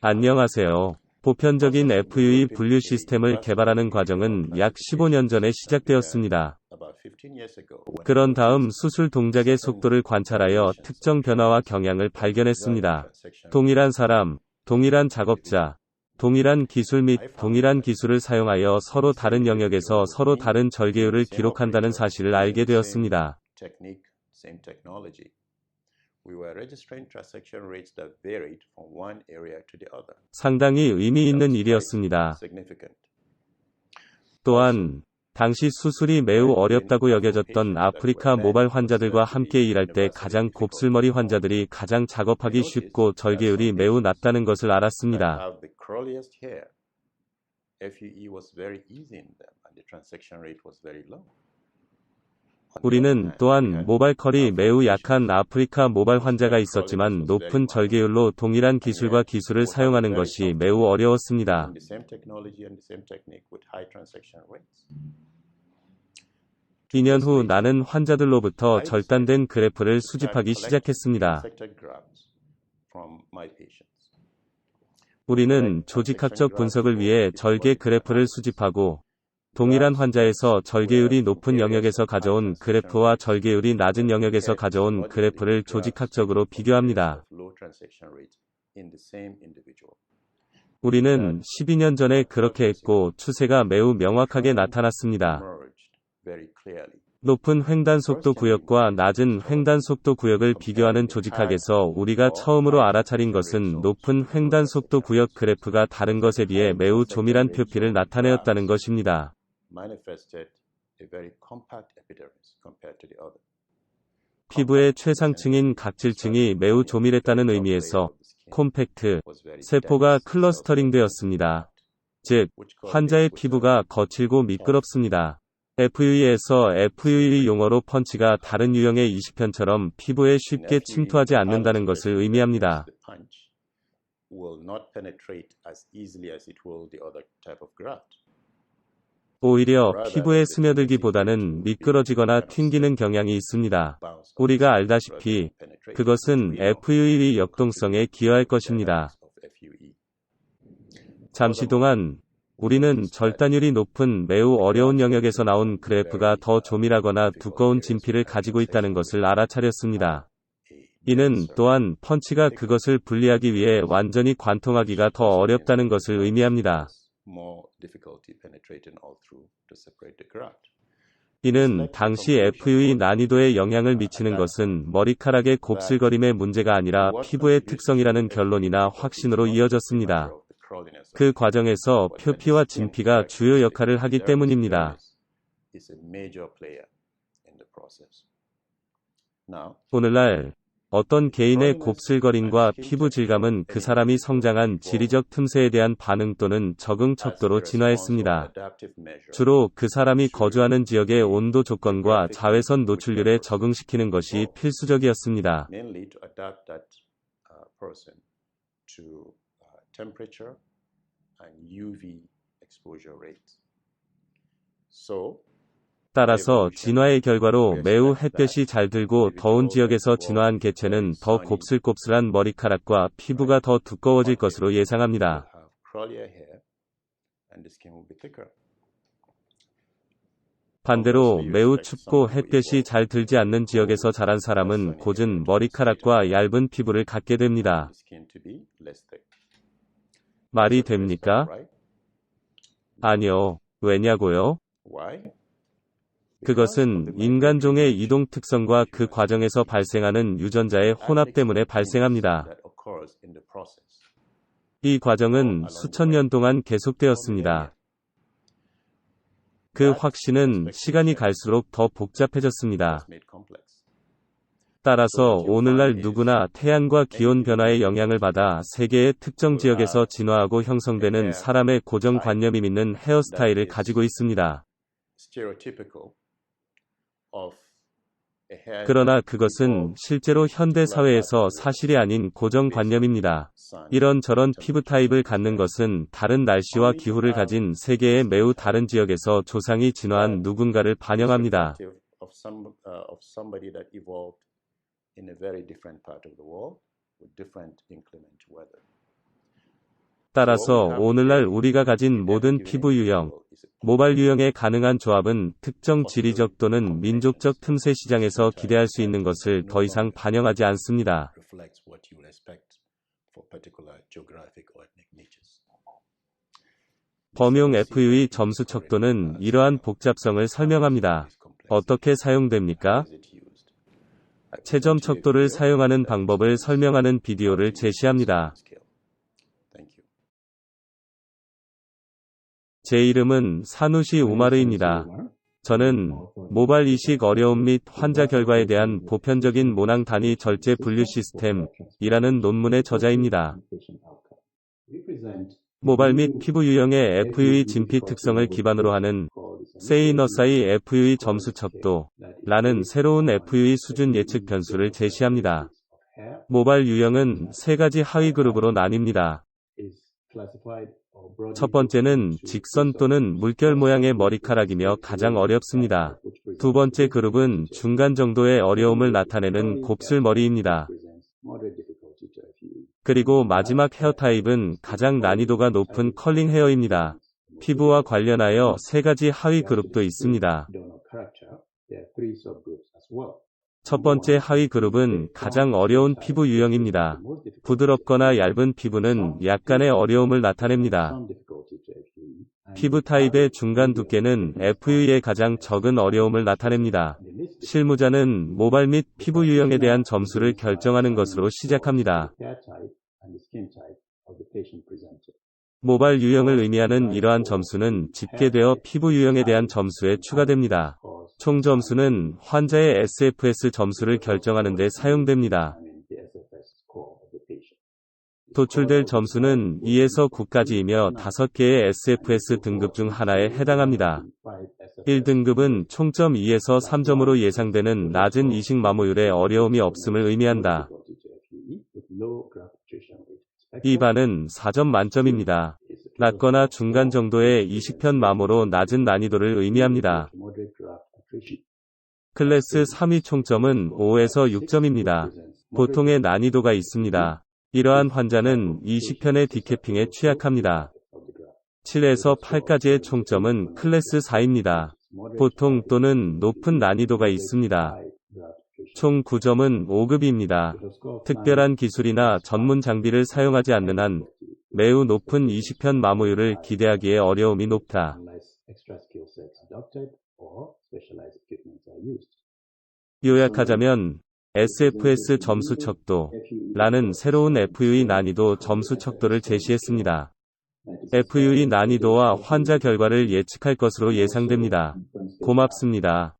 안녕하세요. 보편적인 FUE 분류 시스템을 개발하는 과정은 약 15년 전에 시작되었습니다. 그런 다음 수술 동작의 속도를 관찰하여 특정 변화와 경향을 발견했습니다. 동일한 사람, 동일한 작업자, 동일한 기술 및 동일한 기술을 사용하여 서로 다른 영역에서 서로 다른 절개율을 기록한다는 사실을 알게 되었습니다. 상당히 의미 있는 일이었습니다. 또한 당시 수술이 매우 어렵다고 여겨졌던 아프리카 모발 환자들과 함께 일할 때 가장 곱슬머리 환자들이 가장 작업하기 쉽고 절개율이 매우 낮다는 것을 알았습니다. 우리는 또한 had 모발 컬이 매우 약한 아프리카 모발 환자가 있었지만 높은 절개율로 동일한 기술과 기술을 사용하는 것이 매우 어려웠습니다. using the same technology and the same technique with high transaction rates. 2년 후 나는 환자들로부터 절단된 그래프를 수집하기 시작했습니다. 우리는 조직학적 분석을 위해 절개 그래프를 수집하고 동일한 환자에서 절개율이 높은 영역에서 가져온 그래프와 절개율이 낮은 영역에서 가져온 그래프를 조직학적으로 비교합니다. 우리는 12년 전에 그렇게 했고 추세가 매우 명확하게 나타났습니다. 높은 횡단 속도 구역과 낮은 횡단 속도 구역을 비교하는 조직학에서 우리가 처음으로 알아차린 것은 높은 횡단 속도 구역 그래프가 다른 것에 비해 매우 조밀한 표피를 나타내었다는 것입니다. Manifested a very compact epidermis compared to the other. 피부의 최상층인 각질층이 매우 조밀했다는 의미에서 콤팩트, 세포가 클러스터링 되었습니다. 즉, 환자의 피부가 거칠고 미끄럽습니다. FUE에서 FUE 용어로 펀치가 다른 유형의 20편처럼 피부에 쉽게 침투하지 않는다는 것을 의미합니다. 오히려 피부에 스며들기보다는 미끄러지거나 튕기는 경향이 있습니다. 우리가 알다시피 그것은 FUE 역동성에 기여할 것입니다. FUE. 잠시 동안 우리는 절단율이 높은 매우 어려운 영역에서 나온 그래프가 더 조밀하거나 두꺼운 진피를 가지고 있다는 것을 알아차렸습니다. 이는 또한 펀치가 그것을 분리하기 위해 완전히 관통하기가 더 어렵다는 것을 의미합니다. More difficulty penetrating all through to separate the graft. 이는 당시 FUE 난이도에 영향을 미치는 것은 머리카락의 곱슬거림의 문제가 아니라 피부의 특성이라는 결론이나 확신으로 이어졌습니다. 그 과정에서 표피와 진피가 주요 역할을 하기 때문입니다. 오늘날 어떤 개인의 곱슬거림과 피부 질감은 그 사람이 성장한 지리적 틈새에 대한 반응 또는 적응 척도로 진화했습니다. 주로 그 사람이 거주하는 지역의 온도 조건과 자외선 노출률에 적응시키는 것이 필수적이었습니다. 따라서 진화의 결과로 매우 햇볕이 잘 들고 더운 지역에서 진화한 개체는 더 곱슬곱슬한 머리카락과 피부가 더 두꺼워질 것으로 예상합니다. 반대로 매우 춥고 햇볕이 잘 들지 않는 지역에서 자란 사람은 고진 머리카락과 얇은 피부를 갖게 됩니다. 말이 됩니까? 아니요. 왜냐고요? 그것은 인간종의 이동 특성과 그 과정에서 발생하는 유전자의 혼합 때문에 발생합니다. 이 과정은 수천 년 동안 계속되었습니다. 그 확신은 시간이 갈수록 더 복잡해졌습니다. 따라서 오늘날 누구나 태양과 기온 변화의 영향을 받아 세계의 특정 지역에서 진화하고 형성되는 사람의 고정관념이 있는 헤어스타일을 가지고 있습니다. 그러나 그것은 실제로 현대 사회에서 사실이 아닌 고정관념입니다. 이런저런 피부 타입을 갖는 것은 다른 날씨와 기후를 가진 세계의 매우 다른 지역에서 조상이 진화한 누군가를 반영합니다. 따라서 오늘날 우리가 가진 모든 피부 유형, 모발 유형에 가능한 조합은 특정 지리적 또는 민족적 틈새 시장에서 기대할 수 있는 것을 더 이상 반영하지 않습니다. 범용 FUE 점수 척도는 이러한 복잡성을 설명합니다. 어떻게 사용됩니까? 채점 척도를 사용하는 방법을 설명하는 비디오를 제시합니다. 제 이름은 사누시 우마르입니다. 저는 모발 이식 어려움 및 환자 결과에 대한 보편적인 모낭 단위 절제 분류 시스템이라는 논문의 저자입니다. 모발 및 피부 유형의 FUE 진피 특성을 기반으로 하는 세이너사이 FUE 점수 척도라는 새로운 FUE 수준 예측 변수를 제시합니다. 모발 유형은 세 가지 하위 그룹으로 나뉩니다. 첫 번째는 직선 또는 물결 모양의 머리카락이며 가장 어렵습니다. 두 번째 그룹은 중간 정도의 어려움을 나타내는 곱슬머리입니다. 그리고 마지막 헤어 타입은 가장 난이도가 높은 컬링 헤어입니다. 피부와 관련하여 세 가지 하위 그룹도 있습니다. 첫 번째 하위 그룹은 가장 어려운 피부 유형입니다. 부드럽거나 얇은 피부는 약간의 어려움을 나타냅니다. 피부 타입의 중간 두께는 FUE의 가장 적은 어려움을 나타냅니다. 실무자는 모발 및 피부 유형에 대한 점수를 결정하는 것으로 시작합니다. 모발 유형을 의미하는 이러한 점수는 집계되어 피부 유형에 대한 점수에 추가됩니다. 총 점수는 환자의 SFS 점수를 결정하는 데 사용됩니다. 도출될 점수는 2에서 9까지이며 5개의 SFS 등급 중 하나에 해당합니다. 1등급은 총점 2에서 3점으로 예상되는 낮은 이식 마모율에 어려움이 없음을 의미한다. 2반은 4점 만점입니다. 낮거나 중간 정도의 이식편 마모로 낮은 난이도를 의미합니다. 클래스 3위 총점은 5에서 6점입니다. 보통의 난이도가 있습니다. 이러한 환자는 이식편의 디캐핑에 취약합니다. 7에서 8까지의 총점은 클래스 4입니다. 보통 또는 높은 난이도가 있습니다. 총 9점은 5급입니다. 특별한 기술이나 전문 장비를 사용하지 않는 한 매우 높은 이식편 마모율을 기대하기에 어려움이 높다. 요약하자면 SFS 점수 척도라는 새로운 FUE 난이도 점수 척도를 제시했습니다. FUE 난이도와 환자 결과를 예측할 것으로 예상됩니다. 고맙습니다.